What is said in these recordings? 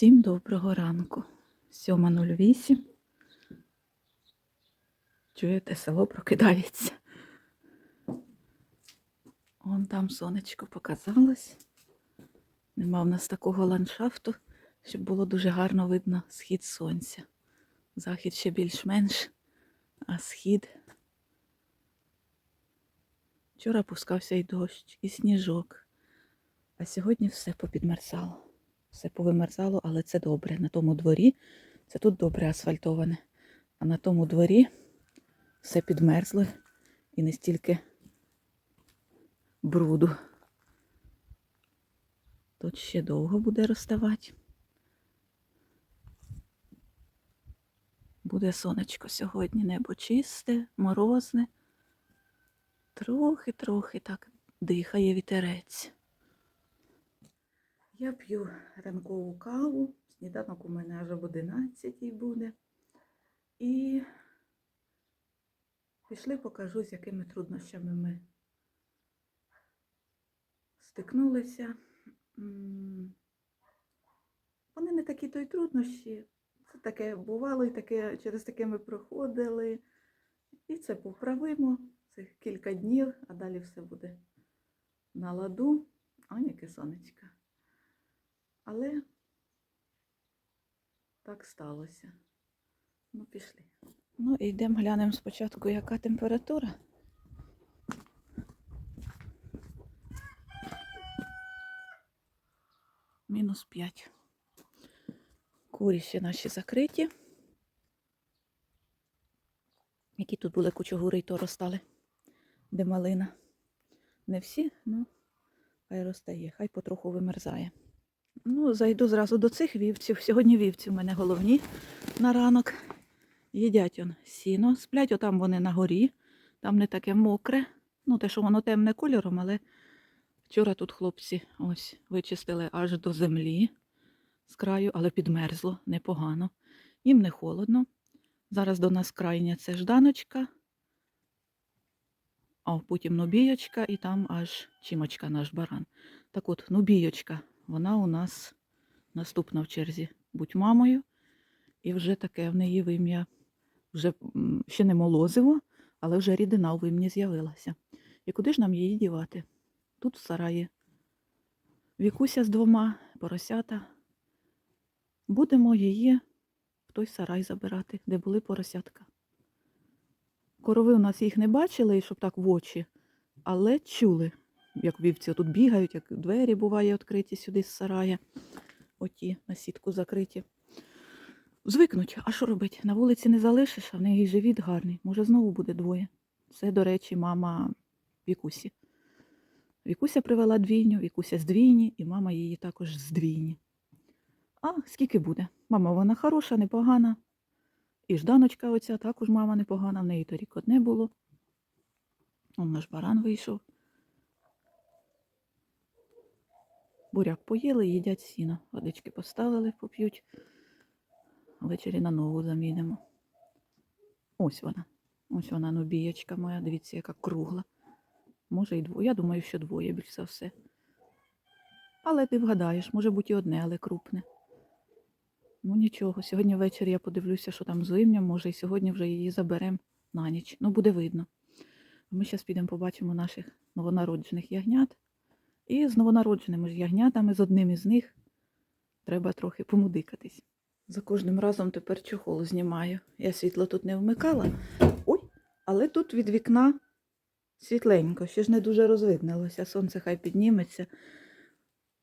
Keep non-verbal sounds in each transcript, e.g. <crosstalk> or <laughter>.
Всім доброго ранку. 7.08. Чуєте, село прокидається. Вон там сонечко показалось. Нема в нас такого ландшафту, щоб було дуже гарно видно схід сонця. Захід ще більш-менш, а схід. Вчора пускався і дощ, і сніжок. А сьогодні все попідмерзало. Все повимерзало, але це добре. На тому дворі це тут добре асфальтоване. А на тому дворі все підмерзло і не стільки бруду. Тут ще довго буде розставати. Буде сонечко сьогодні, небо чисте, морозне. Трохи-трохи так дихає вітерець. Я п'ю ранкову каву. Сніданок у мене аж об 11 буде. І пішли покажу, з якими труднощами ми стикнулися. Вони не такі то й труднощі. Це таке бувало і таке, через таке ми проходили. І це поправимо. Це кілька днів, а далі все буде на ладу. А яке сонечко. Але так сталося. Ну, пішли. Ну, і йдемо глянемо спочатку, яка температура. Мінус 5. Курі ще наші закриті. Які тут були кучугури і то ростали, де малина. Не всі, ну, хай розтає, хай потроху вимерзає. Ну, зайду зразу до цих вівців. Сьогодні вівці в мене головні на ранок. Їдять он сіно. Сплять отам вони на горі. Там не таке мокре. Ну, те, що воно темне кольором, але вчора тут хлопці ось вичистили аж до землі з краю, але підмерзло непогано. Їм не холодно. Зараз до нас крайня це жданочка, а потім нубійочка і там аж чімочка наш баран. Так от, нубійочка, вона у нас наступна в черзі. Будь мамою. І вже таке в неї вим'я, вже ще не молозиво, але вже рідина у вим'ї з'явилася. І куди ж нам її дівати? Тут в сараї. Вікуся з двома поросята. Будемо її в той сарай забирати, де були поросятка. Корови у нас їх не бачили, щоб так в очі, але чули, як вівці тут бігають, як двері буває відкриті сюди з сарая. Оті на сітку закриті. Звикнуть, а що робити? На вулиці не залишиш, а в неї живіт гарний. Може, знову буде двоє. Це, до речі, мама Вікусі. Вікуся привела двійню, Вікуся з двійні, і мама її також з двійні. А скільки буде? Мама вона хороша, непогана. І жданочка оця також мама непогана, в неї торік одне було. Он наш баран вийшов. Буряк поїли, їдять сіно. Водички поставили, поп'ють. Ввечері на нову замінимо. Ось вона. Ось вона нубієчка моя. Дивіться, яка кругла. Може і двоє. Я думаю, що двоє більш за все. Але ти вгадаєш, може бути і одне, але крупне. Ну нічого, сьогодні ввечері я подивлюся, що там з вимням, може і сьогодні вже її заберемо на ніч. Ну, буде видно. Ми зараз підемо побачимо наших новонароджених ягнят. І з новонародженими ж ягнятами, з одним із них, треба трохи помудикатись. За кожним разом тепер чохол знімаю. Я світло тут не вмикала. Ой, але тут від вікна світленько, ще ж не дуже розвиднилося. Сонце хай підніметься.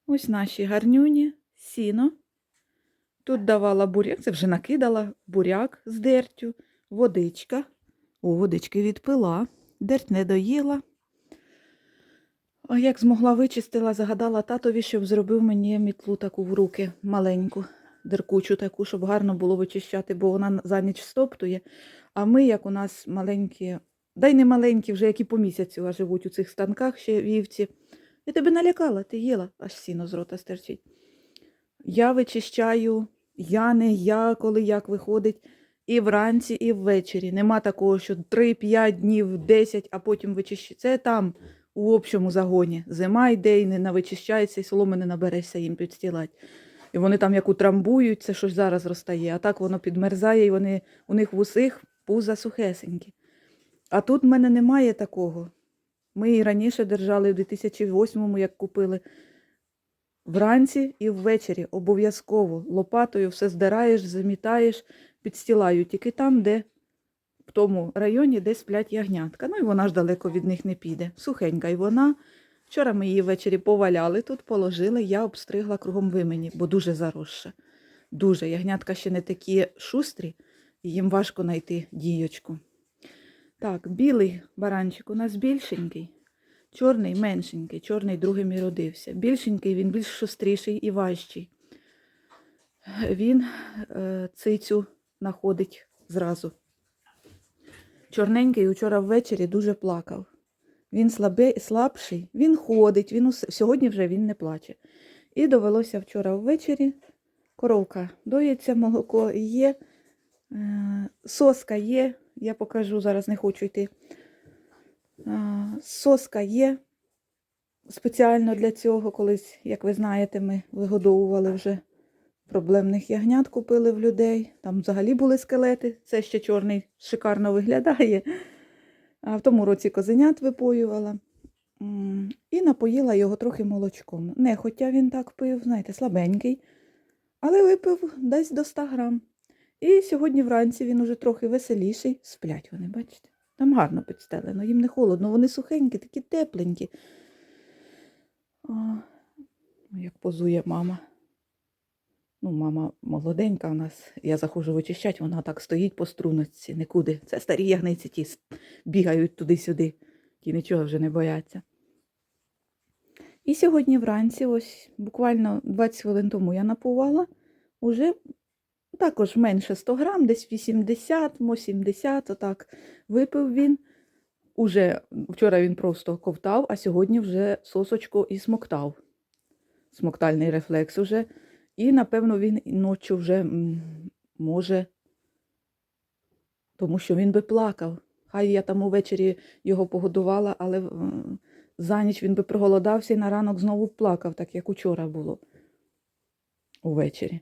Ось наші гарнюні, сіно. Тут давала буряк, це вже накидала буряк з дертю, водичка. О, водички відпила, дерть не доїла. А як змогла вичистила, загадала татові, щоб зробив мені мітлу таку в руки, маленьку, деркучу таку, щоб гарно було вичищати, бо вона за ніч стоптує. А ми, як у нас маленькі, дай не маленькі, вже які по місяцю а живуть у цих станках ще вівці. Я тебе налякала, ти їла, аж сіно з рота стерчить. Я вичищаю, я не я, коли як виходить, і вранці, і ввечері. Нема такого, що 3-5 днів, 10, а потім вичищаю. Це там, у общому загоні. Зима йде і не навичищається, і соломи не наберешся їм підстілати. І вони там як утрамбують, це щось зараз розтає, а так воно підмерзає, і вони, у них в усіх пуза сухесенькі. А тут в мене немає такого. Ми і раніше держали в 2008-му, як купили. Вранці і ввечері обов'язково лопатою все здираєш, замітаєш, підстілаю тільки там, де тому районі, де сплять ягнятка. Ну і вона ж далеко від них не піде. Сухенька і вона. Вчора ми її ввечері поваляли тут, положили, я обстригла кругом вимені, бо дуже заросша. Дуже. Ягнятка ще не такі шустрі, і їм важко знайти дієчку. Так, білий баранчик у нас більшенький, чорний меншенький, чорний другим і родився. Більшенький, він більш шустріший і важчий. Він е, цицю знаходить зразу. Чорненький учора ввечері дуже плакав. Він слабий, слабший, він ходить, він усе... сьогодні вже він не плаче. І довелося вчора ввечері. Коровка доїться, молоко є, е, соска є. Я покажу, зараз не хочу йти. Е, Соска є. Спеціально для цього, колись, як ви знаєте, ми вигодовували вже проблемних ягнят, купили в людей. Там взагалі були скелети. Це ще чорний шикарно виглядає. А в тому році козенят випоювала. І напоїла його трохи молочком. Не, хоча він так пив, знаєте, слабенький, але випив десь до 100 грам. І сьогодні вранці він уже трохи веселіший. Сплять вони, бачите? Там гарно підстелено, їм не холодно, вони сухенькі, такі тепленькі. О, як позує мама. Ну, мама молоденька у нас. Я заходжу вичищати, вона так стоїть по струночці, нікуди. Це старі ягниці ті бігають туди-сюди, ті нічого вже не бояться. І сьогодні вранці, ось буквально 20 хвилин тому я напувала, уже також менше 100 грам, десь 80, мо 70, отак випив він. Уже вчора він просто ковтав, а сьогодні вже сосочку і смоктав. Смоктальний рефлекс уже. І, напевно, він ночі вже може, тому що він би плакав. Хай я там увечері його погодувала, але за ніч він би проголодався і на ранок знову плакав, так як учора було увечері.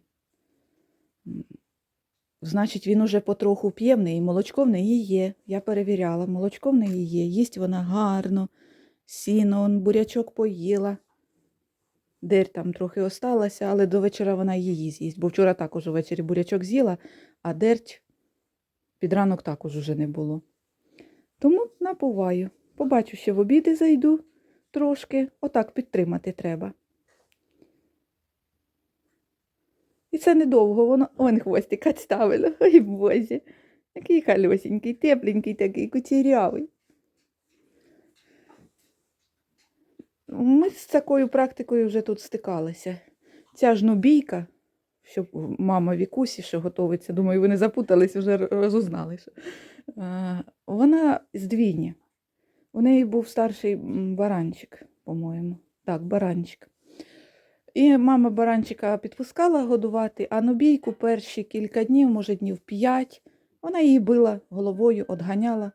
Значить, він уже потроху п'є в неї, молочко в неї є. Я перевіряла, молочко в неї є, їсть вона гарно, сіно, он бурячок поїла. Дерь там трохи осталася, але до вечора вона її з'їсть, бо вчора також увечері бурячок з'їла, а дерть під ранок також уже не було. Тому напуваю. Побачу, що в обіди зайду трошки, отак підтримати треба. І це недовго, воно он хвостик відставило. <laughs> Ой, бозі. Який хальосенький, тепленький такий, кучерявий. Ми з такою практикою вже тут стикалися. Ця ж нубійка, що мама Вікусі, що готовиться, думаю, ви не запутались, вже розузнали. Що. е, Вона з. У неї був старший баранчик, по-моєму. Так, баранчик. І мама баранчика підпускала годувати, а нубійку перші кілька днів, може днів п'ять, вона її била головою, одганяла.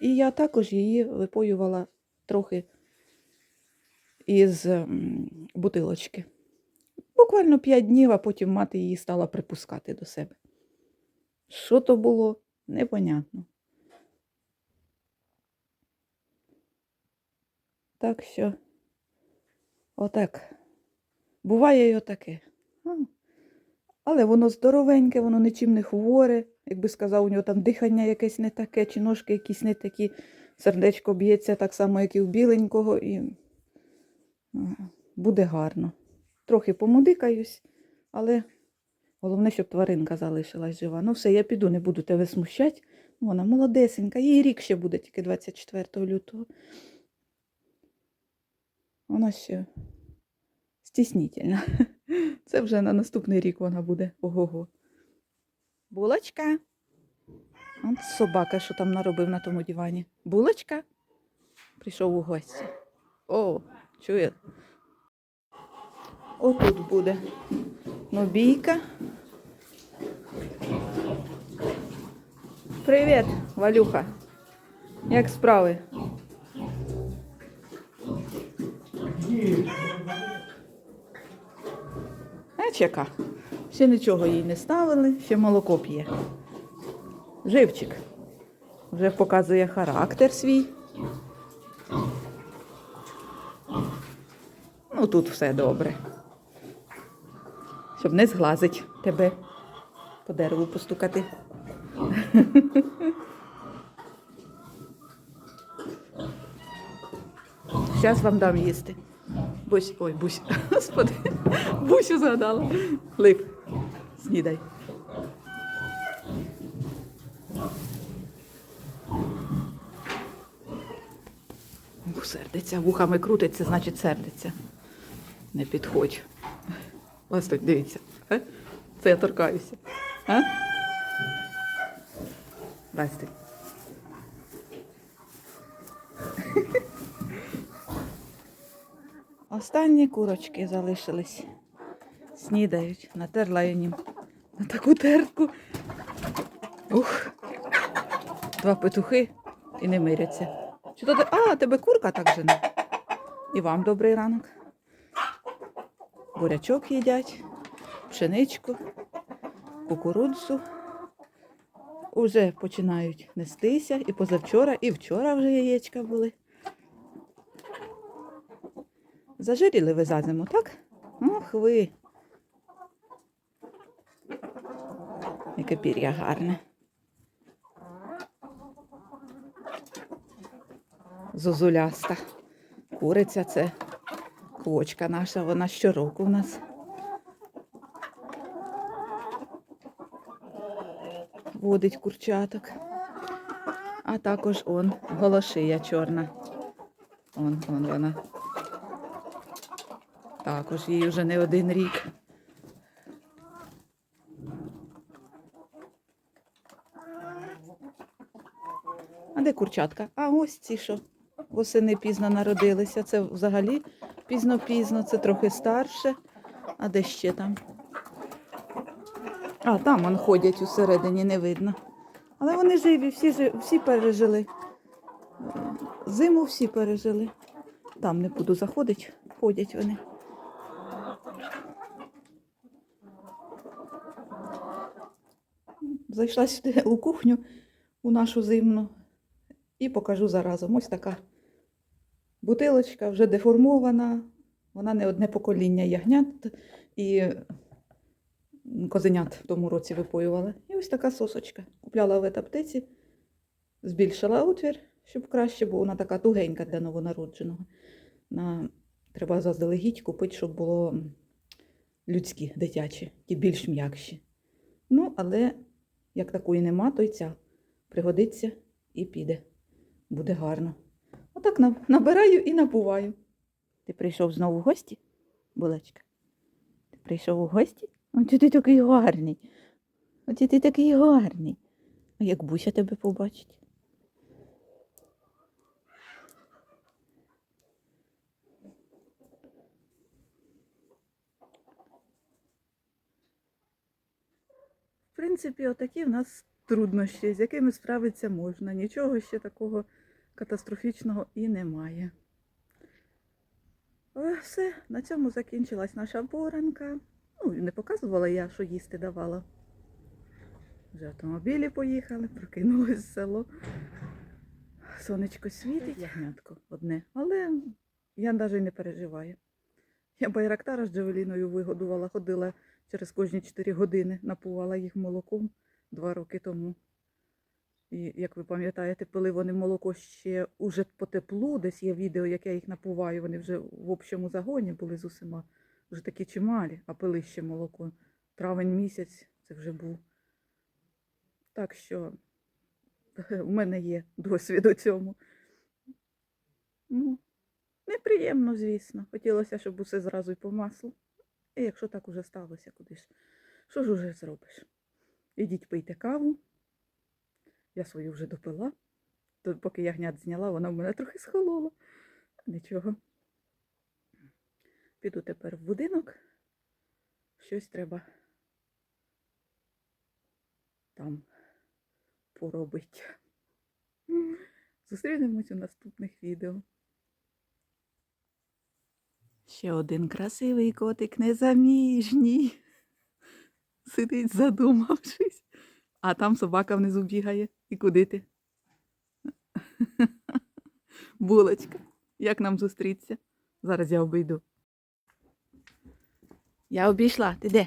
І я також її випоювала трохи із м, бутилочки. Буквально п'ять днів, а потім мати її стала припускати до себе. Що то було, непонятно. Так що, отак. Буває й отаке. Але воно здоровеньке, воно нічим не хворе. Якби сказав, у нього там дихання якесь не таке, чи ножки якісь не такі, сердечко б'ється так само, як і у біленького, і буде гарно. Трохи помудикаюсь, але головне, щоб тваринка залишилась жива. Ну все, я піду, не буду тебе смущати. Вона молодесенька, їй рік ще буде, тільки 24 лютого. Вона ще стіснітельна. <laughs> Це вже на наступний рік вона буде. Ого-го. Булочка. От собака, що там наробив на тому дивані. Булочка. Прийшов у гості. О, чує. Отут буде. Нобійка. Привіт, Валюха. Як справи? Бач, яка? Ще нічого їй не ставили, ще молоко п'є. Живчик. Вже показує характер свій. Ну, тут все добре. Щоб не зглазить тебе по дереву постукати. Зараз вам дам їсти. Бусь, ой, бусь, <laughs> господи, бусю згадала. Лип, снідай. Сердиться, вухами крутиться, значить сердиться. Не підходь. Ось тут, дивіться. Це я торкаюся. А? Останні курочки залишились. Снідають. Натерла я їм на таку тертку. Ух. Два петухи і не миряться. Чи то. А, тебе курка так жене. І вам добрий ранок. Бурячок їдять, пшеничку, кукурудзу. Уже починають нестися і позавчора, і вчора вже яєчка були. Зажиріли ви за зиму, так? Ох ви. Яке пір'я гарне. Зозуляста. Куриця це квочка наша, вона щороку в нас. Водить курчаток. А також он голошия чорна. Он, он вона. Також їй вже не один рік. А де курчатка? А ось ці що. Восени пізно народилися. Це взагалі пізно-пізно, це трохи старше. А де ще там? А, там вон ходять усередині, не видно. Але вони живі, всі, всі пережили. Е, Зиму всі пережили. Там не буду заходити, ходять вони. Зайшла сюди у кухню, у нашу зимну, і покажу заразом. Ось така бутилочка вже деформована. Вона не одне покоління ягнят і козенят в тому році випоювала. І ось така сосочка. Купляла в етаптиці, збільшила отвір, щоб краще, бо вона така тугенька для новонародженого. На... Треба заздалегідь купити, щоб було людські, дитячі, ті більш м'якші. Ну, але як такої нема, то й ця пригодиться і піде. Буде гарно. Отак набираю і напуваю. Ти прийшов знову в гості, булочка? Ти прийшов у гості? От ти такий гарний. От ти такий гарний. А як Буся тебе побачить? В принципі, отакі в нас труднощі, з якими справитися можна. Нічого ще такого катастрофічного і немає. Але все, на цьому закінчилась наша боранка. Ну, не показувала я, що їсти давала. Вже автомобілі поїхали, прокинулось село. Сонечко світить, ягнятко одне. Але я навіть не переживаю. Я байрактара з Джавеліною вигодувала, ходила через кожні 4 години, напувала їх молоком два роки тому. І, як ви пам'ятаєте, пили вони молоко ще уже по теплу, десь є відео, як я їх напуваю, вони вже в общому загоні були з усіма, вже такі чималі, а пили ще молоко. Травень місяць це вже був. Так що <laughs> у мене є досвід у цьому. Ну, неприємно, звісно. Хотілося, щоб усе зразу й по маслу. І якщо так уже сталося, куди ж? Що ж уже зробиш? Ідіть пийте каву. Я свою вже допила. То поки ягнят зняла, вона в мене трохи схолола. Нічого. Піду тепер в будинок. Щось треба там поробити. Зустрінемось у наступних відео. Ще один красивий котик незаміжній. Сидить, задумавшись. А там собака внизу бігає. І куди ти? Булочка, як нам зустрітися? Зараз я обійду. Я обійшла, ти де?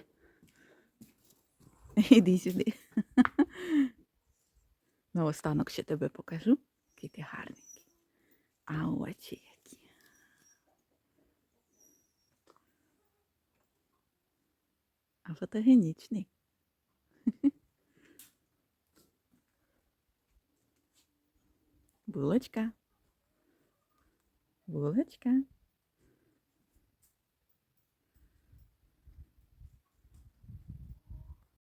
Іди сюди. Наостанок ще тебе покажу, який ти гарненький. А очі які. А фотогенічний. Булочка. Булочка.